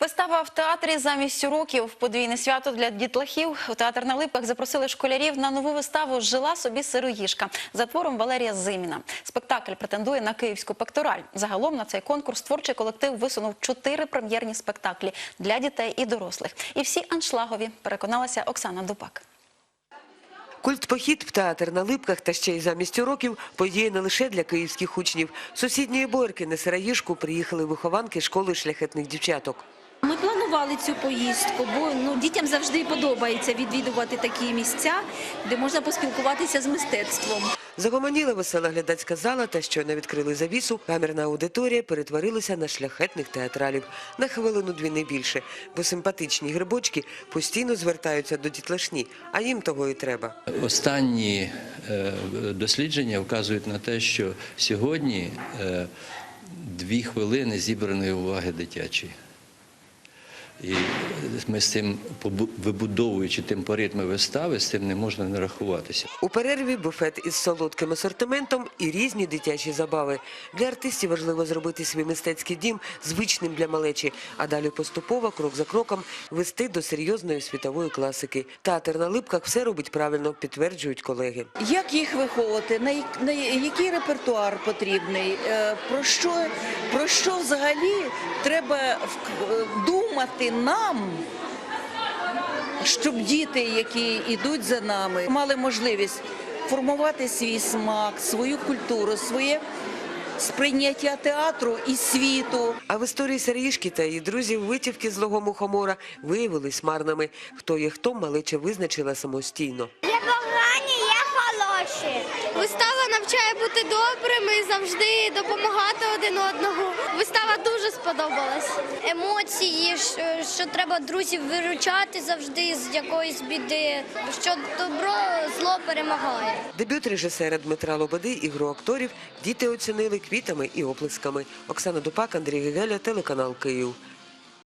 Вистава в театрі замість уроків подвійне свято для дітлахів. У театр на липках запросили школярів на нову виставу Жила собі сироїшка за твором Валерія Зиміна. Спектакль претендує на київську пектораль. Загалом на цей конкурс творчий колектив висунув чотири прем'єрні спектаклі для дітей і дорослих. І всі аншлагові переконалася Оксана Дупак. Культпохід в театр на липках та ще й замість уроків подіє не лише для київських учнів. Сусідньої Борки на Сироїшку приїхали вихованки школи шляхетних дівчаток. Планували цю поїздку, бо ну, дітям завжди подобається відвідувати такі місця, де можна поспілкуватися з мистецтвом. Загомоніла весела глядацька зала та щойно відкрили завісу, камерна аудиторія перетворилася на шляхетних театралів. На хвилину-дві не більше, бо симпатичні грибочки постійно звертаються до дітлашні, а їм того і треба. Останні е, дослідження вказують на те, що сьогодні е, дві хвилини зібраної уваги дитячої. І ми з цим, вибудовуючи темпоритми вистави, з цим не можна не рахуватися. У перерві буфет із солодким асортиментом і різні дитячі забави. Для артистів важливо зробити свій мистецький дім звичним для малечі, а далі поступово, крок за кроком, вести до серйозної світової класики. Театр на липках все робить правильно, підтверджують колеги. Як їх виховувати? На, як- на який репертуар потрібний? Е, Про що, про що взагалі треба в- нам, щоб діти, які йдуть за нами, мали можливість формувати свій смак, свою культуру, своє сприйняття театру і світу. А в історії Саріїшки та її друзів витівки злого мухомора виявились марними. Хто є хто, малеча визначила самостійно. Є погані, є хороші. Вистава навчає бути добрими, завжди допомагати один одному. Вистава дуже сподобалась. Емоції, що, що треба друзів виручати завжди з якоїсь біди, що добро зло перемагає. Дебют режисера Дмитра Лободи і гру акторів діти оцінили квітами і оплесками. Оксана Дупак, Андрій Гегеля, телеканал Київ.